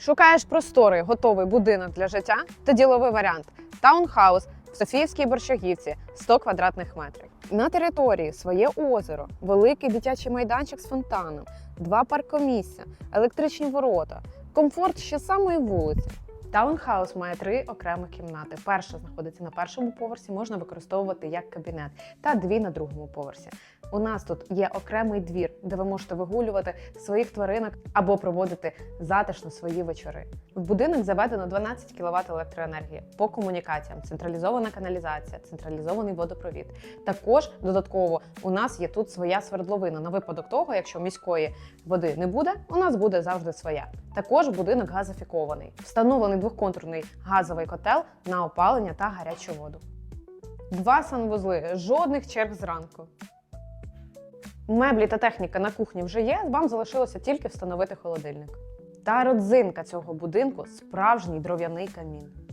Шукаєш просторий, готовий будинок для життя та діловий варіант таунхаус в Софіївській Борщагівці 100 квадратних метрів. На території своє озеро, великий дитячий майданчик з фонтаном, два паркомісця, електричні ворота, комфорт ще самої вулиці. Таунхаус має три окремі кімнати. Перша знаходиться на першому поверсі, можна використовувати як кабінет, та дві на другому поверсі. У нас тут є окремий двір, де ви можете вигулювати своїх тваринок або проводити затишно свої вечори. В будинок заведено 12 кВт електроенергії по комунікаціям, централізована каналізація, централізований водопровід. Також додатково у нас є тут своя свердловина на випадок того, якщо міської води не буде, у нас буде завжди своя. Також будинок газифікований, встановлений двохконтурний газовий котел на опалення та гарячу воду. Два санвузли, жодних черг зранку. Меблі та техніка на кухні вже є. Вам залишилося тільки встановити холодильник. Та родзинка цього будинку справжній дров'яний камін.